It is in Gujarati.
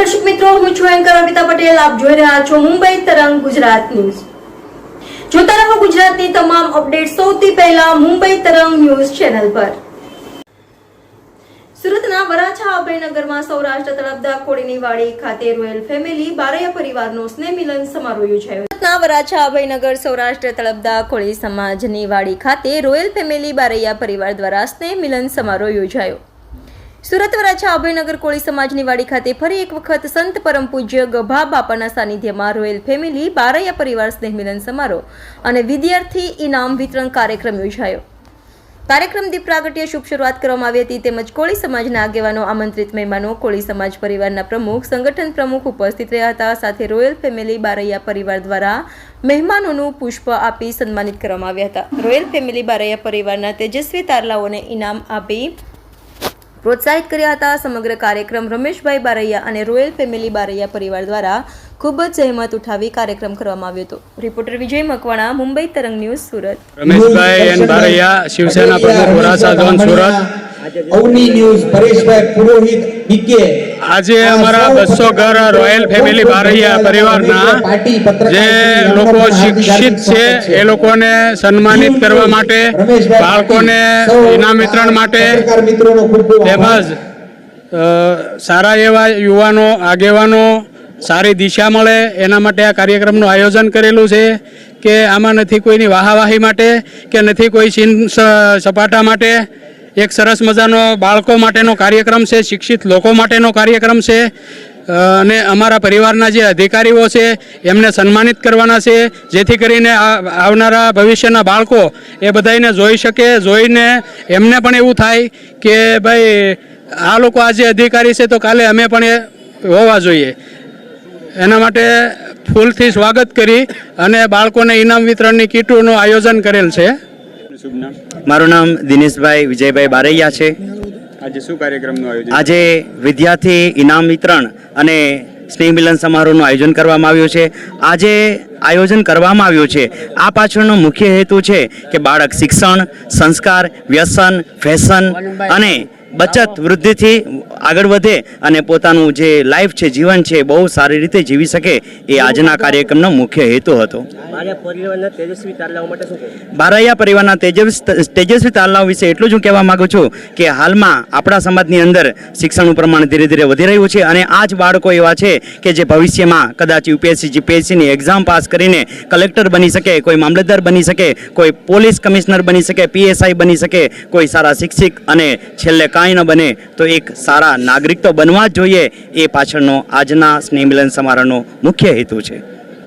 દર્શક મિત્રો, હું છું એન્કર અમિતા પટેલ. આપ જોઈ રહ્યા છો મુંબઈ તરંગ ગુજરાત ન્યૂઝ. જોતા રહો ગુજરાતની તમામ અપડેટ સૌથી પહેલા મુંબઈ તરંગ ન્યૂઝ ચેનલ પર. સુરતના વરાછા અભયનગરમાં સૌરાષ્ટ્ર તળપદા કોળીની વાડી ખાતે રોયલ ફેમિલી બારૈયા પરિવારનો સ્નેહ મિલન સમારોહ યોજાયો. સુરતના વરાછા અભયનગર સૌરાષ્ટ્ર તળપદા કોળી સમાજની વાડી ખાતે રોયલ ફેમિલી બારૈયા પરિવાર દ્વારા સ્નેહ મિલન સમારોહ યોજાયો. સુરત વરાછા અભયનગર કોળી સમાજની વાડી ખાતે ફરી એક વખત સંત પરમ પૂજ્ય ગભા બાપાના સાનિધ્યમાં રોયલ ફેમિલી બારૈયા પરિવાર સ્નેહ સમારોહ અને વિદ્યાર્થી ઇનામ વિતરણ કાર્યક્રમ યોજાયો. કાર્યક્રમ દીપ પ્રાગટ્ય શુભ શરૂઆત કરવામાં આવી હતી તેમજ કોળી સમાજના આગેવાનો, આમંત્રિત મહેમાનો, કોળી સમાજ પરિવારના પ્રમુખ, સંગઠન પ્રમુખ ઉપસ્થિત રહ્યા હતા. સાથે રોયલ ફેમિલી બારૈયા પરિવાર દ્વારા મહેમાનોનું પુષ્પ આપી સન્માનિત કરવામાં આવ્યા હતા. રોયલ ફેમિલી બારૈયા પરિવારના તેજસ્વી તારલાઓને ઇનામ આપી પ્રોત્સાહિત કર્યા હતા સમગ્ર કાર્યક્રમ રમેશભાઈ બારૈયા અને રોયલ ફેમિલી બારૈયા પરિવાર દ્વારા ખૂબ જ જહેમત ઉઠાવી કાર્યક્રમ કરવામાં આવ્યો હતો. રિપોર્ટર વિજય મકવાણા મુંબઈ તરંગ ન્યૂઝ સુરત. રમેશભાઈ એન બારૈયા શિવસેના પ્રમુખ સુરત. અવની ન્યૂઝ પરેશભાઈ પુરોહિત બીકે આજે અમારા બસો ઘર રોયલ ફેમિલી બારૈયા પરિવારના જે લોકો શિક્ષિત છે, એ લોકોને સન્માનિત કરવા માટે, બાળકોને ઇનામ વિતરણ માટે તેમજ સારા એવા યુવાનો, આગેવાનો સારી દિશા મળે, એના માટે આ કાર્યક્રમનું આયોજન કરેલું છે કે આમાં નથી કોઈની વાહાવાહી માટે કે નથી કોઈ સીન સપાટા માટે. એક સરસ મજાનો બાળકો માટેનો કાર્યક્રમ છે, શિક્ષિત લોકો માટેનો કાર્યક્રમ છે. અને અમારા પરિવારના જે અધિકારીઓ છે, એમને સન્માનિત કરવાના છે. જેથી કરીને આવનારા ભવિષ્યના બાળકો એ બધાને જોઈ શકે, જોઈને એમને પણ એવું થાય કે ભાઈ, આ લોકો આજે અધિકારી છે તો કાલે અમે પણ એ હોવા જોઈએ. એના માટે ફૂલથી સ્વાગત કરી અને બાળકોને ઇનામ વિતરણની કીટોનું આયોજન કરેલ છે. મારું નામ દિનેશભાઈ વિજયભાઈ બારૈયા છે. આજે શું કાર્યક્રમનું આયોજન? આજે વિદ્યાર્થી ઇનામ વિતરણ અને સ્નેહ મિલન સમારોહનું આયોજન કરવામાં આવ્યું છે. આજે આયોજન કરવામાં આવ્યું છે. આ પાછળનો મુખ્ય હેતુ છે કે બાળક શિક્ષણ સંસ્કાર વ્યસન ફેશન અને બચત વૃદ્ધિથી આગળ વધે અને પોતાનું જે લાઈફ છે જીવન છે બહુ સારી રીતે જીવી શકે એ આજના કાર્યક્રમનો મુખ્ય હેતુ હતો. બારૈયા પરિવારના તેજસ્વી તારલાઓ વિશે એટલું જ હું કહેવા માંગુ છું કે હાલમાં આપણા સમાજની અંદર શિક્ષણનું પ્રમાણ ધીરે ધીરે વધી રહ્યું છે અને આ જ બાળકો એવા છે કે જે ભવિષ્યમાં કદાચ યુપીએસસી જીપીએસસીની એક્ઝામ પાસ કરીને કલેક્ટર બની શકે કોઈ મામલતદાર બની શકે કોઈ પોલીસ કમિશનર બની શકે પીએસઆઈ બની શકે કોઈ સારા શિક્ષક અને છેલ્લે કાંઈ ન બને તો એક સારા નાગરિક તો બનવા જ જોઈએ એ પાછળનો આજના સ્નેહ મિલન સમારોહનો મુખ્ય હેતુ છે.